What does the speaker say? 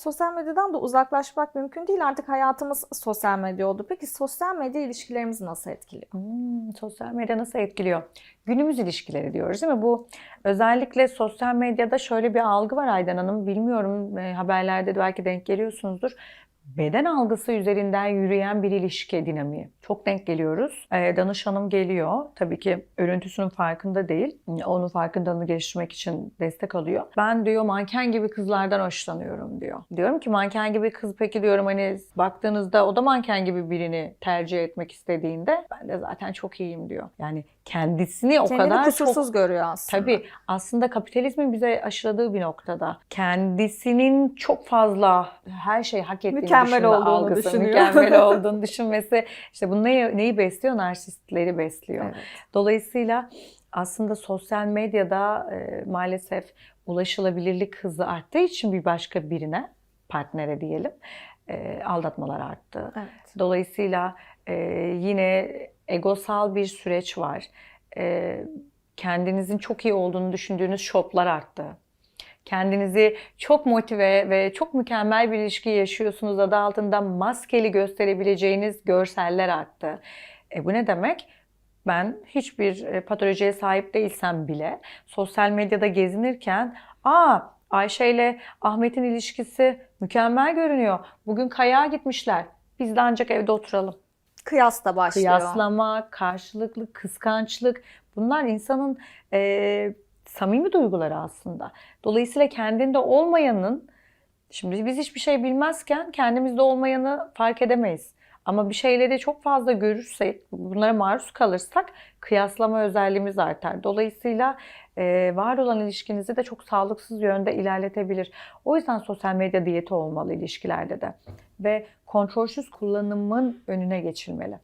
Sosyal medyadan da uzaklaşmak mümkün değil. Artık hayatımız sosyal medya oldu. Peki sosyal medya ilişkilerimizi nasıl etkiliyor? Hmm, sosyal medya nasıl etkiliyor? Günümüz ilişkileri diyoruz değil mi? Bu özellikle sosyal medyada şöyle bir algı var Aydan Hanım. Bilmiyorum e, haberlerde de belki denk geliyorsunuzdur. Beden algısı üzerinden yürüyen bir ilişki dinamiği. Çok denk geliyoruz. E, danışanım geliyor. Tabii ki örüntüsünün farkında değil. Onun farkındalığını geliştirmek için destek alıyor. Ben diyor manken gibi kızlardan hoşlanıyorum diyor. Diyorum ki manken gibi kız peki diyorum hani baktığınızda o da manken gibi birini tercih etmek istediğinde ben de zaten çok iyiyim diyor. Yani kendisini o Kendini kadar kusursuz çok görüyor aslında. Tabii aslında kapitalizmin bize aşıladığı bir noktada kendisinin çok fazla her şeyi hak ettiğini Mükemmel düşünme olduğunu algısı, düşünüyor. mükemmel olduğunu düşünmesi işte bu neyi, neyi besliyor? Narsistleri besliyor. Evet. Dolayısıyla aslında sosyal medyada e, maalesef ulaşılabilirlik hızı arttığı için bir başka birine, partnere diyelim, e, aldatmalar arttı. Evet. Dolayısıyla e, yine egosal bir süreç var. E, kendinizin çok iyi olduğunu düşündüğünüz şoplar arttı. Kendinizi çok motive ve çok mükemmel bir ilişki yaşıyorsunuz adı altında maskeli gösterebileceğiniz görseller arttı. E, bu ne demek? Ben hiçbir e, patolojiye sahip değilsem bile sosyal medyada gezinirken aa Ayşe ile Ahmet'in ilişkisi mükemmel görünüyor. Bugün kayağa gitmişler. Biz de ancak evde oturalım. Kıyas da başlıyor. Kıyaslama, karşılıklı kıskançlık bunlar insanın e, samimi duyguları aslında. Dolayısıyla kendinde olmayanın, şimdi biz hiçbir şey bilmezken kendimizde olmayanı fark edemeyiz. Ama bir şeyleri çok fazla görürsek, bunlara maruz kalırsak kıyaslama özelliğimiz artar. Dolayısıyla e, var olan ilişkinizi de çok sağlıksız yönde ilerletebilir. O yüzden sosyal medya diyeti olmalı ilişkilerde de. Ve kontrolsüz kullanımın önüne geçilmeli.